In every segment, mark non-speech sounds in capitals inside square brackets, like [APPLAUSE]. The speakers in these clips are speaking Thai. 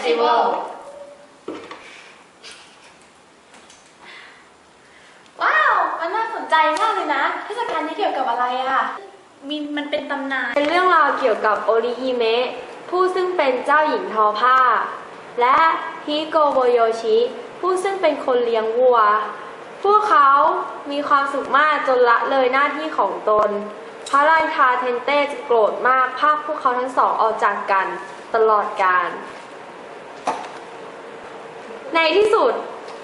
ตะเฟสติวัลว้าว มันน่าสนใจมากเลยนะเทศกาลนี้เกี่ยวกับอะไรอะมีมันเป็นตำนาน เป็นเรื่องราวเกี่ยวกับโอริฮิเมะผู้ซึ่งเป็นเจ้าหญิงทอผ้า และฮิโกโบโยชิ ผู้ซึ่งเป็นคนเลี้ยงวัว พวกเขามีความสุขมากจนละเลยหน้าที่ของตน พระราชาเทนเต้จะโกรธมากภาคพวกเขาทั้งสองออกจากกันตลอดกาล ในที่สุด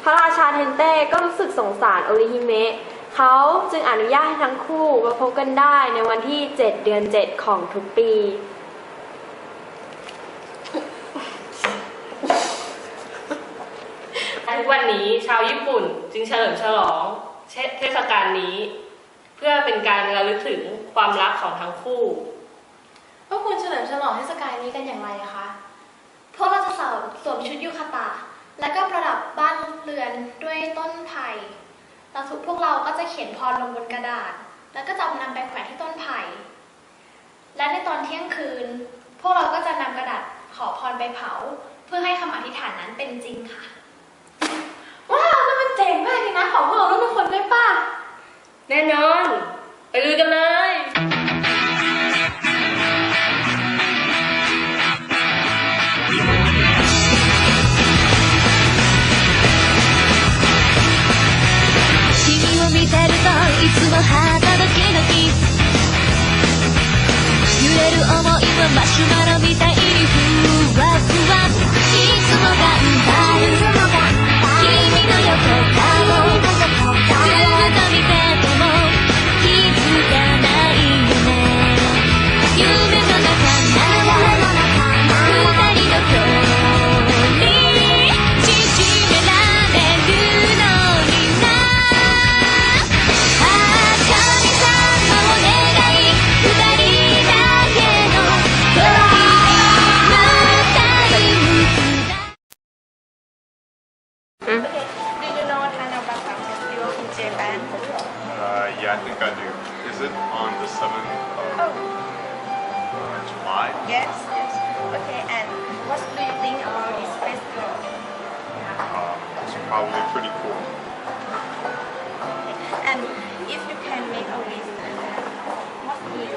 พระราชาเทนเต้ก็รู้สึกสงสารโอริฮิเมะเขาจึงอนุญาตให้ทั้งคู่มาพบกันได้ในวันที่ 7 เดือน 7 ของทุกปี ทุกวันนี้ชาวญี่ปุ่นจึงเฉลิมฉลองเทศกาลนี้ เพื่อเป็นการระลึกถึงความรักของทั้งคู่พวกคุณเฉลิมฉลองเทศกาลนี้กันอย่างไรคะ พวกเราจะสาวสวมชุดยูคาตะ แล้วก็ประดับบ้านเรือนด้วยต้นไผ่แล้วทุกพวกเราก็จะเขียนพรลงบนกระดาษ แล้วก็จะนำไปแขวนที่ต้นไผ่ และในตอนเที่ยงคืน พวกเราก็จะนำกระดาษขอพรไปเผา เพื่อให้คำอธิษฐานนั้นเป็นจริงค่ะ ว้าวนั่นมันเจ๋งมากเลยนะ ของพวกเราทุกคนด้วยป่ะ แน่นอน れる想いはマシュマロみたい。にふわふわいつも頑張る君の横から Japan? Uh, yeah, I think I do. Is it on the 7th of uh, July? Yes, yes. Okay, and what do you think about this festival? Um, it's probably pretty cool. And if you can make a wish, what do you?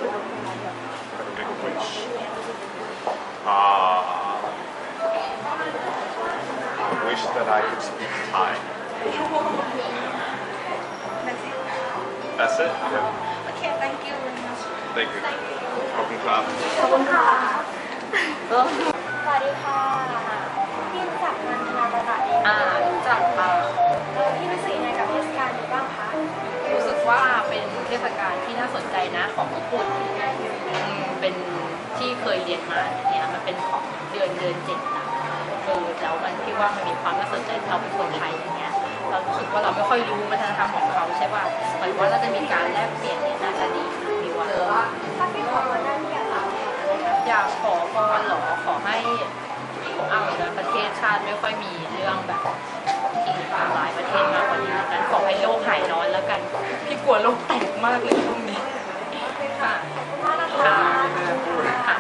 Make a wish. Uh, I wish that I could speak Thai. [LAUGHS] That's it. That's it? Yeah. Okay, thank you very much. Thank you. Welcome clap. ขอบคุณค่ะสวัสดีค่ะพี่รู้จักงานธนาประกาศดีไหมอ่ารู้จักค่ะแล้วพี่รู้สึกยังไงกับเทศกาลนี้บ้างคะรู้สึกว่าเป็นเทศกาลที่น่าสนใจนะของญี่ปุ่นอืมเป็นที่เคยเรียนมาเนี่ยมันเป็นของเดือนเดือนเจ็ดอะเออแล้วมันที่ว่ามันมีความน่าสนใจเราเป็นคนไทยอย่างเงี้ย เรารู้สึกว่าเราไม่ค่อยรู้วัฒนธรรมของเขาใช่ป่ะหมือนว่าเราจะมีการแลกเปลี่ยนเนี่ยน่าจะดีนะพี่ว่าถ้าพี่ขอมาได้พี่อยากทำอะไรคะอยากขอพรเหรอขอให้เอาลยประเทศชาติไม่ค่อยมีเรื่องแบบที่หลายประเทศมากกว่านี้นั้นขอให้โลกหายร้อนแล้วกันพี่กลัวโลกแตกมากเลยช่วงนี้ค่ะค่ะ